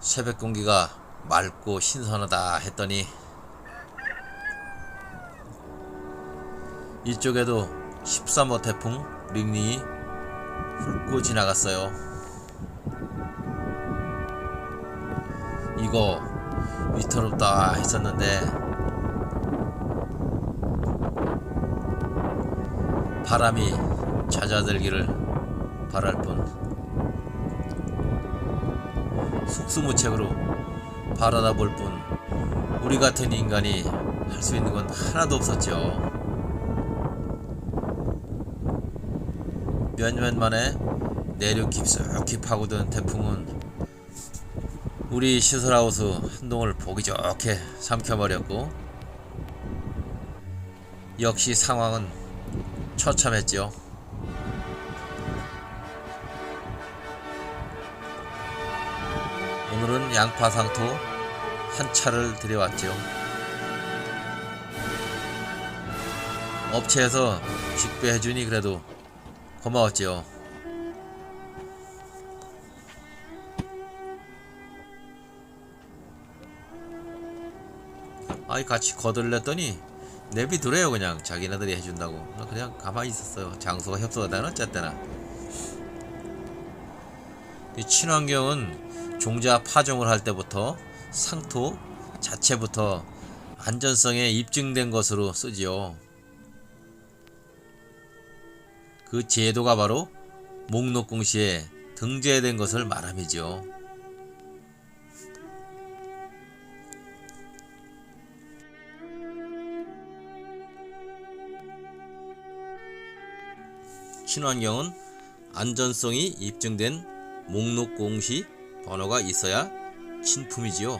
새벽 공기가 맑고 신선하다 했더니 이쪽에도 13호 태풍 링링이 훑고 지나갔어요. 이거 위태롭다 했었는데 바람이 잦아들기를 바랄 뿐 속수무책으로 바라다 볼 뿐 우리 같은 인간이 할 수 있는 건 하나도 없었죠. 몇년 만에 내륙 깊숙이 파고든 태풍은 우리 시설하우스 한동을 보기 좋게 삼켜버렸고 역시 상황은 처참했죠. 오늘은 양파 상토 한 차를 들여왔죠. 업체에서 직배해주니 그래도 고마웠죠. 아이 같이 거들렸더니 내비두래요 그냥 자기네들이 해준다고 나 그냥 가만히 있었어요 장소가 협소하다는 어쨌거나 이 친환경은 종자 파종을 할 때부터 상토 자체부터 안전성에 입증된 것으로 쓰지요. 그 제도가 바로 목록공시에 등재된 것을 말함이죠 친환경은 안전성이 입증된 목록 공시 번호가 있어야 신품이지요.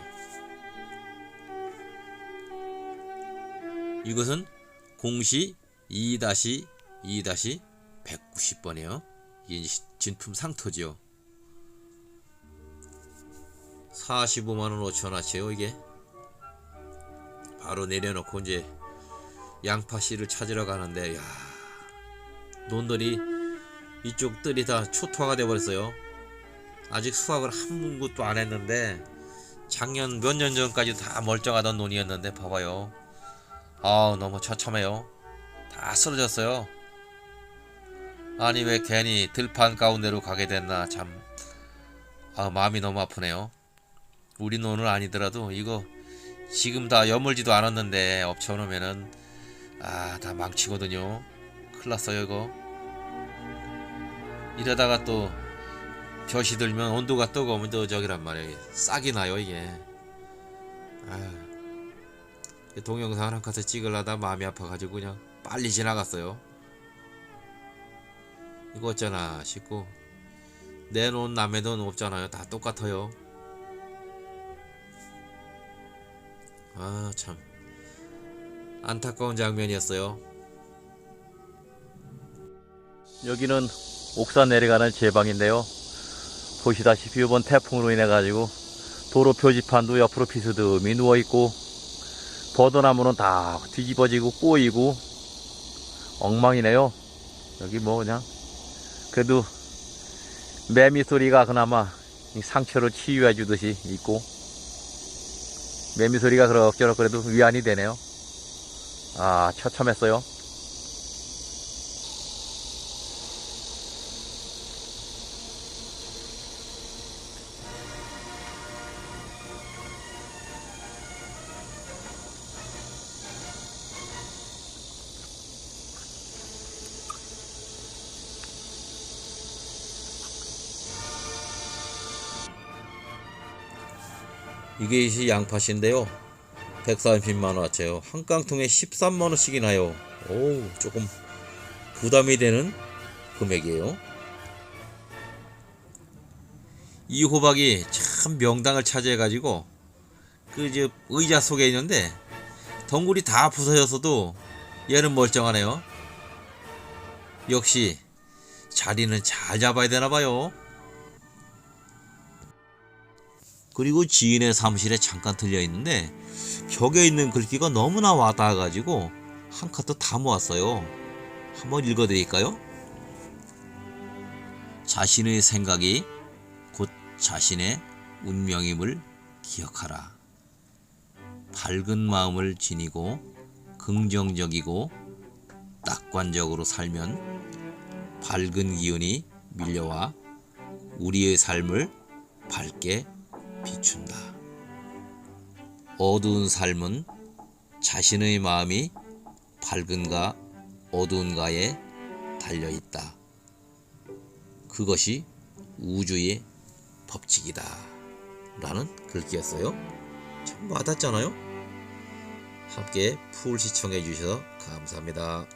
이것은 공시 2-2-190번이에요. 이게 진품 상토지요. 45만원 5천원어치요 이게. 바로 내려놓고 이제 양파 씨를 찾으러 가는데 야 논들이 이쪽 뜰이 다 초토화가 돼버렸어요. 아직 수확을 한 곳도 안 했는데 작년 몇 년 전까지 다 멀쩡하던 논이었는데 봐봐요. 아우 너무 처참해요. 다 쓰러졌어요. 아니 왜 괜히 들판 가운데로 가게 됐나 참. 아 마음이 너무 아프네요. 우리 논은 아니더라도 이거 지금 다 여물지도 않았는데 업쳐 놓으면은 아 다 망치거든요. 큰일 났어요 이거 이러다가 또 볕이 들면 온도가 뜨거우면 또 저기란 말이에요. 싹이 나요 이게. 아휴. 동영상 하나 가서 찍으려다 마음이 아파가지고 그냥 빨리 지나갔어요. 이거 어쩌나 싶고. 내논 남의 논 없잖아요. 다 똑같아요. 아 참. 안타까운 장면이었어요. 여기는 옥산 내려가는 제방인데요. 보시다시피 이번 태풍으로 인해 가지고 도로 표지판도 옆으로 비스듬히 누워 있고 버드나무는 다 뒤집어지고 꼬이고 엉망이네요. 여기 뭐 그냥 그래도 매미 소리가 그나마 이 상처를 치유해 주듯이 있고 매미 소리가 그럭저럭 그래도 위안이 되네요. 아 처참했어요. 이게 이 양파씨인데요. 130만원어치예요. 한 깡통에 13만원씩이나요. 오 조금 부담이 되는 금액이에요. 이 호박이 참 명당을 차지해 가지고 그 이제 의자 속에 있는데 덩굴이 다 부서졌어도 얘는 멀쩡하네요. 역시 자리는 잘 잡아야 되나 봐요 그리고 지인의 사무실에 잠깐 들려 있는데 벽에 있는 글귀가 너무나 와닿아 가지고 한 카트 다 모았어요. 한번 읽어 드릴까요? 자신의 생각이 곧 자신의 운명임을 기억하라. 밝은 마음을 지니고 긍정적이고 낙관적으로 살면 밝은 기운이 밀려와 우리의 삶을 밝게 비춘다. 어두운 삶은 자신의 마음이 밝은가 어두운가에 달려 있다. 그것이 우주의 법칙이다. 라는 글귀였어요. 참 와닿잖아요? 함께 풀 시청해 주셔서 감사합니다.